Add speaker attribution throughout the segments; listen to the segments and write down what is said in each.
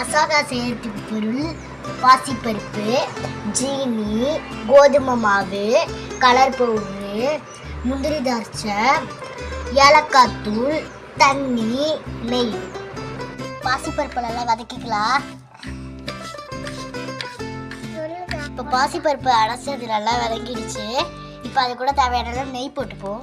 Speaker 1: அசாதா செயற்கை பொருள் பாசிப்பருப்பு ஜீனி கோதுமை மாவு கலர் பவுடரு முந்திரி தார்ச்சை ஏலக்காய் தூள் தண்ணி நெய். பாசிப்பருப்பெல்லாம் வதக்கிக்கலாம் இப்போ பாசிப்பருப்பு அடைச்சது நல்லா வதங்கிடுச்சு. இப்போ அது கூட தேவையான அளவு நெய் போட்டுப்போம்.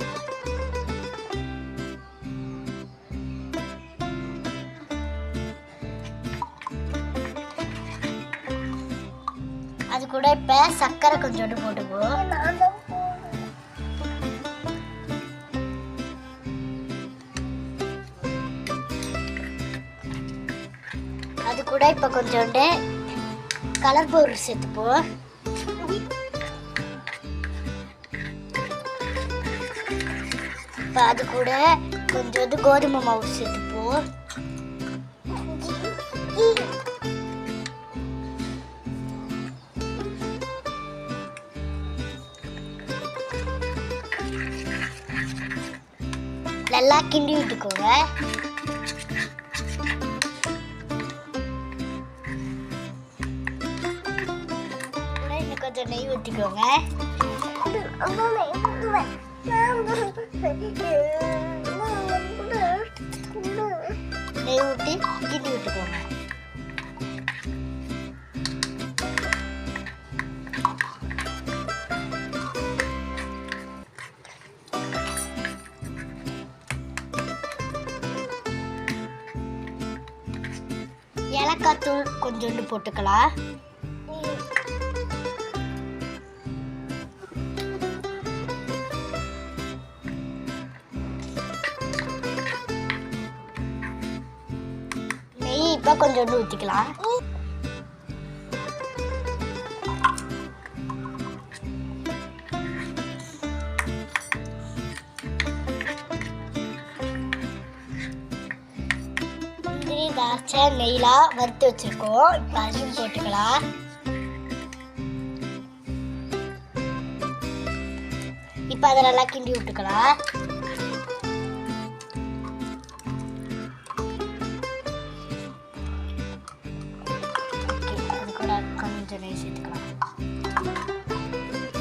Speaker 1: கூட இப்போ சர்க்கரை கொஞ்சோண்டு போட்டுப்போம் அது கூட இப்போ கொஞ்சோண்டு கலர் பவுடர் சேர்த்துப்போம் இப்போ அது கூட கொஞ்சோண்டு கோதுமை மாவு சேர்த்துப்போம் நல்லா கிண்டி விட்டுக்கோங்க. இன்னும் கொஞ்சம் நெய் ஊற்றிக்கோங்க நெய் ஊட்டி கிண்டி விட்டுக்கோங்க. ஏலக்காய் தூள் கொஞ்சோண்டு போட்டுக்கலாம். நெய் இப்போ கொஞ்சோண்டு ஊற்றிக்கலாம் திராட்சை நெய்லாம் வறுத்து வச்சிருக்கோம். இப்போ அதையும் போட்டுக்கலாம். இப்போ அதை நல்லா கிண்டி விட்டுக்கலாம். அது கூட கொஞ்சம் நெய் சேர்த்துக்கலாம்.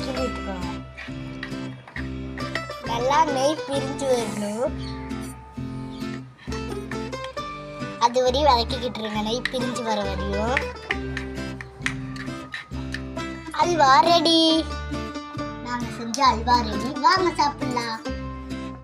Speaker 1: கிண்டி விட்டுக்கலாம். நல்லா நெய் பிரிஞ்சு வரணும். அது வரையும் வதக்கிக்கிட்டு இருங்க நெய் பிரிஞ்சு வர வரையும். அல்வா ரெடி நாங்க செஞ்ச அல்வா ரெடி வாங்க சாப்பிடலாம்.